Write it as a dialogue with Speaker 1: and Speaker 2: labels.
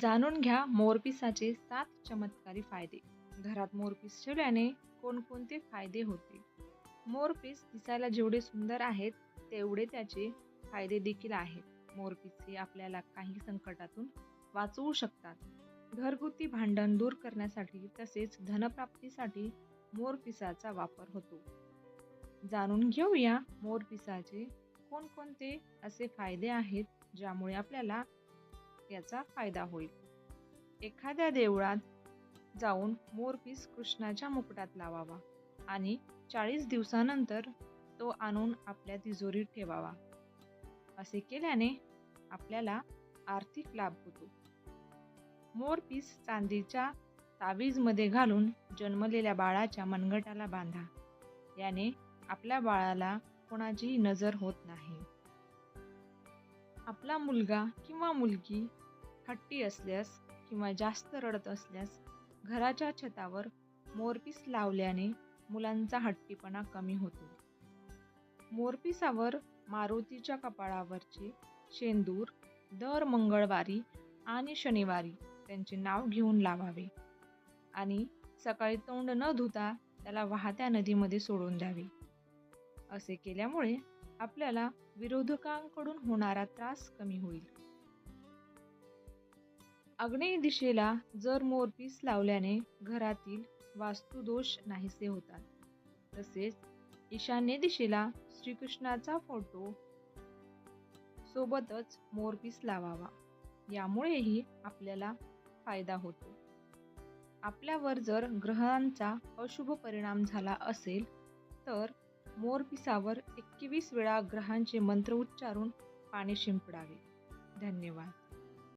Speaker 1: जाणून घ्या मोरपिसाचे सात चमत्कारी फायदे. घरात मोरपीस ठेवल्याने कोणकोणते फायदे होते? मोरपीस दिसायला जेवढे सुंदर आहेत तेवढे त्याचे फायदे देखील आहेत. मोरपीस हे आपल्याला काही संकटातून वाचवू शकतात. घरगुती भांडण दूर करण्यासाठी तसेच धनप्राप्तीसाठी मोरपिसाचा वापर होतो. जाणून घेऊया मोरपिसाचे कोणकोणते असे फायदे आहेत ज्यामुळे आपल्याला याचा फायदा होईल. एखाद्या देवळात जाऊन मोरपीस कृष्णाच्या मुकुटात लावावा आणि चाळीस दिवसानंतर तो आणून आपल्या तिजोरीत ठेवावा. असे केल्याने आपल्याला आर्थिक लाभ होतो. मोरपीस चांदीच्या तावीजमध्ये घालून जन्मलेल्या बाळाच्या मनगटाला बांधा. याने आपल्या बाळाला कोणाचीही नजर होत नाही. आपला मुलगा किंवा मुलगी हट्टी असल्यास किंवा जास्त रडत असल्यास घराच्या छतावर मोरपीस लावल्याने मुलांचा हट्टीपणा कमी होतो. मोरपिसावर मारुतीच्या कपाळावरचे शेंदूर दर मंगळवारी आणि शनिवारी त्यांचे नाव घेऊन लावावे आणि सकाळी तोंड न धुता त्याला वाहत्या नदीमध्ये सोडून द्यावे. असे केल्यामुळे आपल्याला विरोधकांकडून होणारा त्रास कमी होईल. आग्नेय दिशेला जर मोरपीस लावल्याने घरातील वास्तुदोष नाहीसे होतात. तसेच ईशान्य दिशेला श्रीकृष्णाचा फोटो सोबतच मोरपीस लावावा. यामुळेही आपल्याला फायदा होतो. आपल्यावर जर ग्रहांचा अशुभ परिणाम झाला असेल तर मोरपिसावर एकवीस वेळा ग्रहांचे मंत्र उच्चारून पाणी शिंपडावे. धन्यवाद.